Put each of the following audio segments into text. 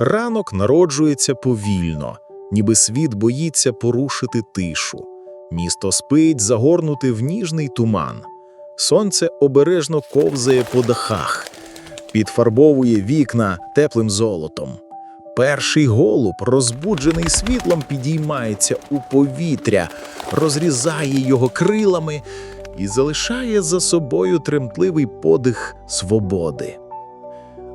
Ранок народжується повільно, ніби світ боїться порушити тишу. Місто спить, загорнути в ніжний туман. Сонце обережно ковзає по дахах, підфарбовує вікна теплим золотом. Перший голуб, розбуджений світлом, підіймається у повітря, розрізає його крилами і залишає за собою тремтливий подих свободи.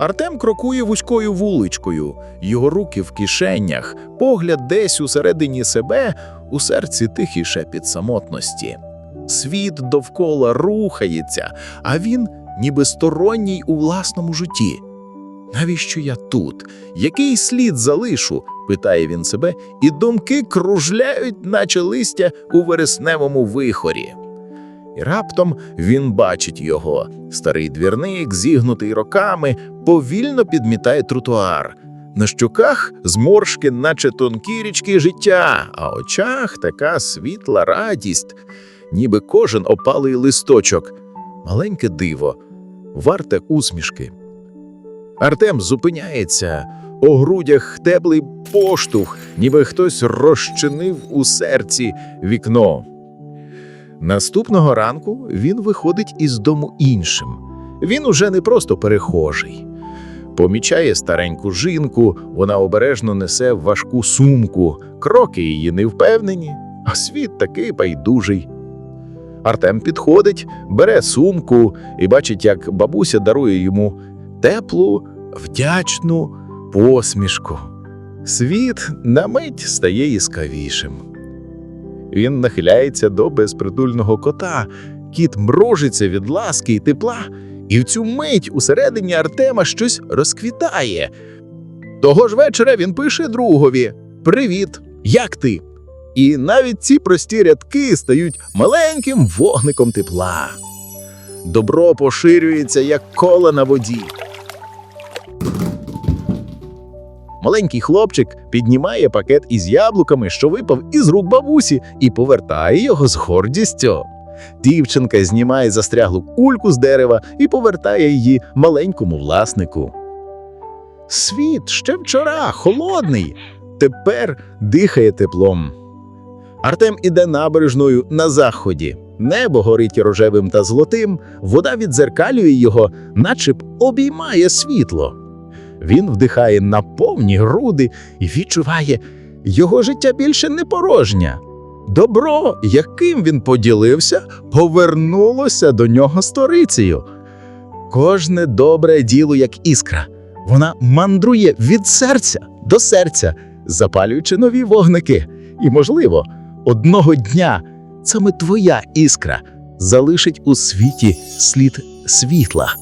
Артем крокує вузькою вуличкою, його руки в кишенях, погляд десь усередині себе, у серці тихий шепіт самотності. Світ довкола рухається, а він ніби сторонній у власному житті. Навіщо я тут? Який слід залишу? питає він себе, і думки кружляють, наче листя у вересневому вихорі. І раптом він бачить його. Старий двірник, зігнутий роками, повільно підмітає тротуар. На щоках зморшки, наче тонкі річки життя, а очах така світла радість, ніби кожен опалий листочок. Маленьке диво, варте усмішки. Артем зупиняється, у грудях теплий поштовх, ніби хтось розчинив у серці вікно. Наступного ранку він виходить із дому іншим. Він уже не просто перехожий. Помічає стареньку жінку, вона обережно несе важку сумку, кроки її невпевнені, а світ такий байдужий. Артем підходить, бере сумку і бачить, як бабуся дарує йому теплу, вдячну посмішку. Світ на мить стає яскравішим. Він нахиляється до безпритульного кота. Кіт мрожиться від ласки і тепла, і в цю мить усередині Артема щось розквітає. Того ж вечора він пише другові: Привіт, як ти? І навіть ці прості рядки стають маленьким вогником тепла. Добро поширюється, як кола на воді. Маленький хлопчик піднімає пакет із яблуками, що випав із рук бабусі, і повертає його з гордістю. Дівчинка знімає застряглу кульку з дерева і повертає її маленькому власнику. Світ ще вчора холодний, тепер дихає теплом. Артем іде набережною на заході. Небо горить рожевим та золотим, вода відзеркалює його, наче б обіймає світло. Він вдихає на повні груди і відчуває, його життя більше не порожнє. Добро, яким він поділився, повернулося до нього сторицею. Кожне добре діло, як іскра, вона мандрує від серця до серця, запалюючи нові вогники. І, можливо, одного дня саме твоя іскра залишить у світі слід світла.